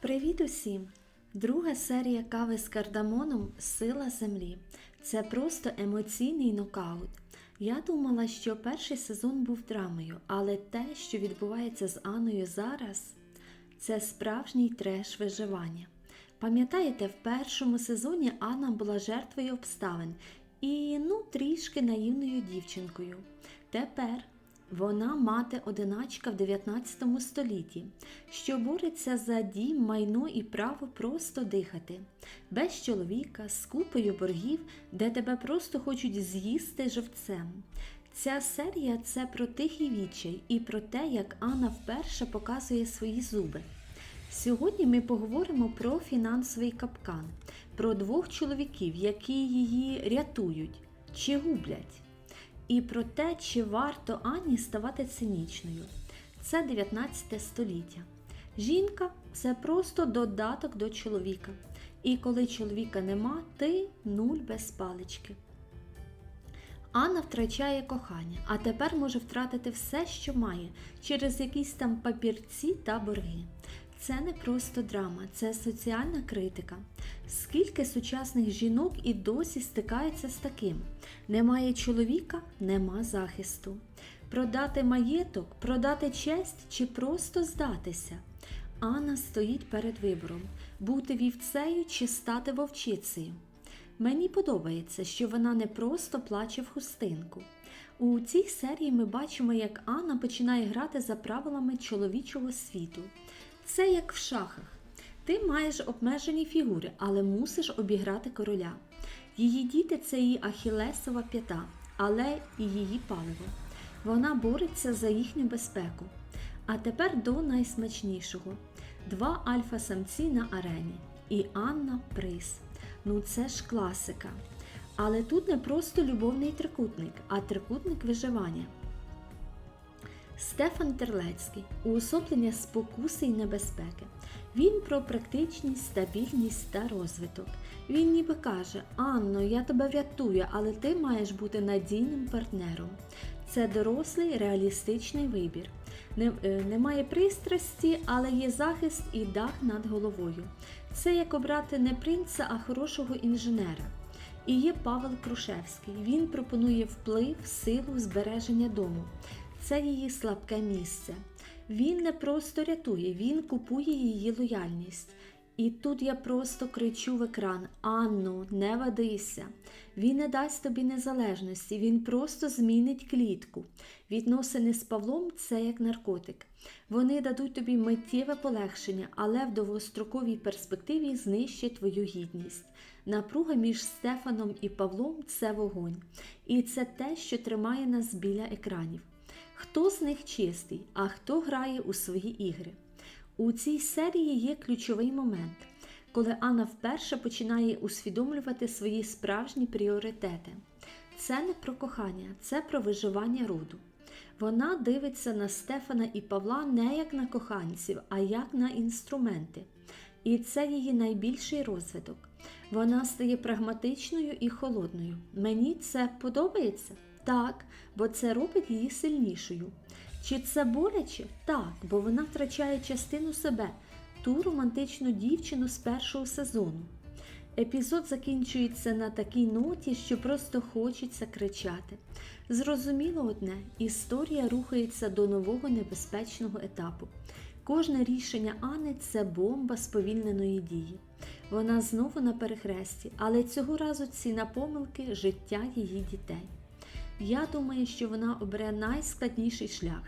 Привіт усім! Друга серія кави з кардамоном Сила землі. Це просто емоційний нокаут. Я думала, що перший сезон був драмою, але те, що відбувається з Анною зараз, це справжній треш виживання. Пам'ятаєте, в першому сезоні Анна була жертвою обставин і ну трішки наївною дівчинкою. Тепер вона мати одиначка в 19 столітті, що бореться за дім, майно і право просто дихати, без чоловіка, з купою боргів, де тебе просто хочуть з'їсти живцем. Ця серія це про тихий відчай і про те, як Анна вперше показує свої зуби. Сьогодні ми поговоримо про фінансовий капкан, про двох чоловіків, які її рятують чи гублять і про те, чи варто Анні ставати цинічною. Це 19 століття. Жінка це просто додаток до чоловіка. І коли чоловіка нема, ти нуль без палички. Анна втрачає кохання, а тепер може втратити все, що має, через якісь там папірці та борги. Це не просто драма, це соціальна критика. Скільки сучасних жінок і досі стикаються з таким: немає чоловіка, нема захисту. Продати маєток, продати честь чи просто здатися. Анна стоїть перед вибором бути вівцею чи стати вовчицею. Мені подобається, що вона не просто плаче в хустинку. У цій серії ми бачимо, як Анна починає грати за правилами чоловічого світу. Це як в шахах. Ти маєш обмежені фігури, але мусиш обіграти короля. Її діти це її ахілесова п'ята, але і її паливо. Вона бореться за їхню безпеку. А тепер до найсмачнішого: два альфа-самці на арені. І Анна приз. Ну це ж класика. Але тут не просто любовний трикутник, а трикутник виживання. Стефан Терлецький уособлення спокуси і небезпеки. Він про практичність, стабільність та розвиток. Він ніби каже: Анно, я тебе врятую, але ти маєш бути надійним партнером. Це дорослий реалістичний вибір. Е, Немає пристрасті, але є захист і дах над головою. Це як обрати не принца, а хорошого інженера. І є Павел Крушевський. Він пропонує вплив, силу, збереження дому. Це її слабке місце. Він не просто рятує, він купує її лояльність. І тут я просто кричу в екран: Анну, не вадися. Він не дасть тобі незалежності, він просто змінить клітку. Відносини з Павлом це як наркотик. Вони дадуть тобі миттєве полегшення, але в довгостроковій перспективі знищать твою гідність. Напруга між Стефаном і Павлом це вогонь. І це те, що тримає нас біля екранів. Хто з них чистий, а хто грає у свої ігри? У цій серії є ключовий момент, коли Анна вперше починає усвідомлювати свої справжні пріоритети. Це не про кохання, це про виживання роду. Вона дивиться на Стефана і Павла не як на коханців, а як на інструменти. І це її найбільший розвиток. Вона стає прагматичною і холодною. Мені це подобається? Так, бо це робить її сильнішою. Чи це боляче? Так, бо вона втрачає частину себе, ту романтичну дівчину з першого сезону. Епізод закінчується на такій ноті, що просто хочеться кричати. Зрозуміло одне, історія рухається до нового небезпечного етапу. Кожне рішення Ани це бомба сповільненої дії. Вона знову на перехресті, але цього разу ціна помилки життя її дітей. Я думаю, що вона обере найскладніший шлях,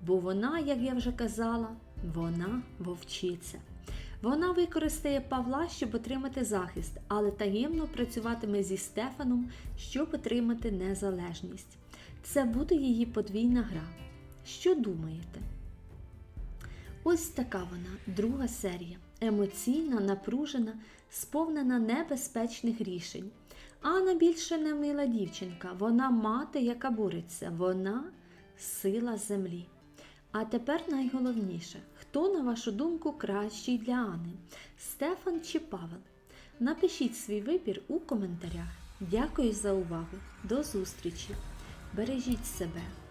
бо вона, як я вже казала, вона вовчиця. Вона використає Павла, щоб отримати захист, але таємно працюватиме зі Стефаном, щоб отримати незалежність. Це буде її подвійна гра. Що думаєте? Ось така вона, друга серія. Емоційна, напружена, сповнена небезпечних рішень. Анна більше не мила дівчинка, вона мати, яка бореться, вона сила землі. А тепер найголовніше, хто, на вашу думку, кращий для Ани? Стефан чи Павел? Напишіть свій вибір у коментарях. Дякую за увагу. До зустрічі! Бережіть себе!